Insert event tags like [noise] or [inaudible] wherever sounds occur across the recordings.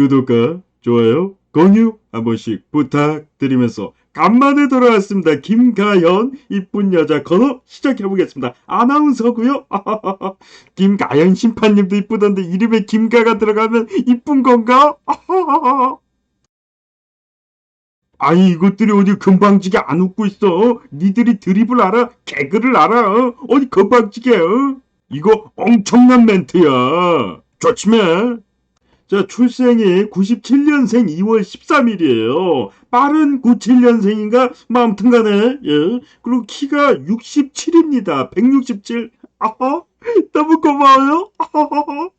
구독과 좋아요, 공유 한 번씩 부탁드리면서 간만에 돌아왔습니다. 김가연 이쁜 여자 코너 시작해보겠습니다. 아나운서고요. [laughs] 김가연 심판님도 이쁘던데 이름에 김가가 들어가면 이쁜 건가? [laughs] 아니 이것들이 어디 금방지게 안 웃고 있어? 니들이 드립을 알아? 개그를 알아? 어? 어디 금방지게? 어? 이거 엄청난 멘트야. 좋지만 자, 출생이 97년생 2월 13일이에요. 빠른 97년생인가? 뭐 아무튼 간에, 예. 그리고 키가 67입니다. 167. 아하, 너무 고마워요. 아하하하.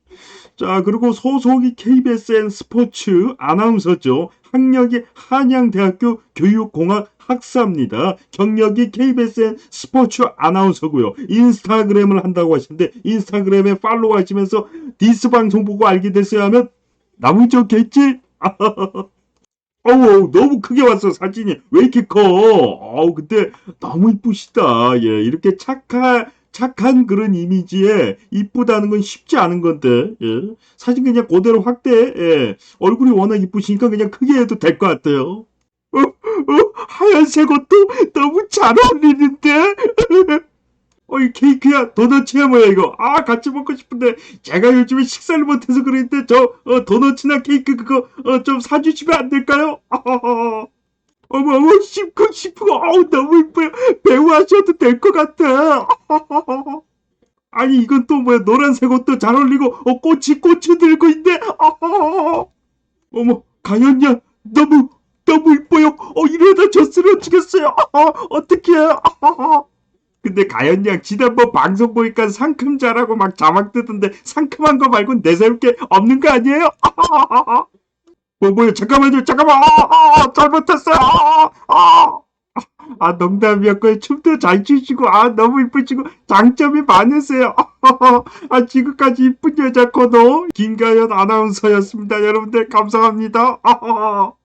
자, 그리고 소속이 KBSN 스포츠 아나운서죠. 학력이 한양대학교 교육공학 학사입니다. 경력이 KBSN 스포츠 아나운서고요. 인스타그램을 한다고 하시는데 인스타그램에 팔로우 하시면서 디스 방송 보고 알게 됐어야 하면 나무 좋겠지? [laughs] 어우 너무 크게 왔어 사진이 왜 이렇게 커? 어우 근데 너무 이쁘시다. 예 이렇게 착한 착한 그런 이미지에 이쁘다는 건 쉽지 않은 건데 예. 사진 그냥 그대로 확대 예. 얼굴이 워낙 이쁘시니까 그냥 크게 해도 될 것 같아요. 어, 어, 하얀색 옷도 너무 잘 어울리는데? [laughs] 어, 이 케이크야, 도넛이야, 뭐야, 이거. 아, 같이 먹고 싶은데, 제가 요즘에 식사를 못해서 그러는데, 저, 어, 도넛이나 케이크 그거, 어, 좀 사주시면 안 될까요? [laughs] 어머, 어머, 씹고 싶고, 어우, 너무 이뻐요. 배우 하셔도 될 것 같아. [laughs] 아니, 이건 또 뭐야, 노란색 옷도 잘 어울리고, 어, 꽃이 꽃이 들고 있네. [laughs] 어머, 가연이야, 너무, 너무 이뻐요. 어, 이러다 저 쓰러지겠어요. 아, 어떡해. 아하하. 근데 가연 양 지난번 방송 보니까 상큼 잘하고 막 자막 뜨던데 상큼한 거 말고 내세울 게 없는 거 아니에요? [laughs] 뭐 뭐야 잠깐만요 잠깐만 아, 아, 아, 잘못했어요 아, 아. 아 농담이었고요 춤도 잘 추시고 아 너무 이쁘시고 장점이 많으세요 [laughs] 아 지금까지 이쁜 여자 코너 김가연 아나운서였습니다 여러분들 감사합니다. [laughs]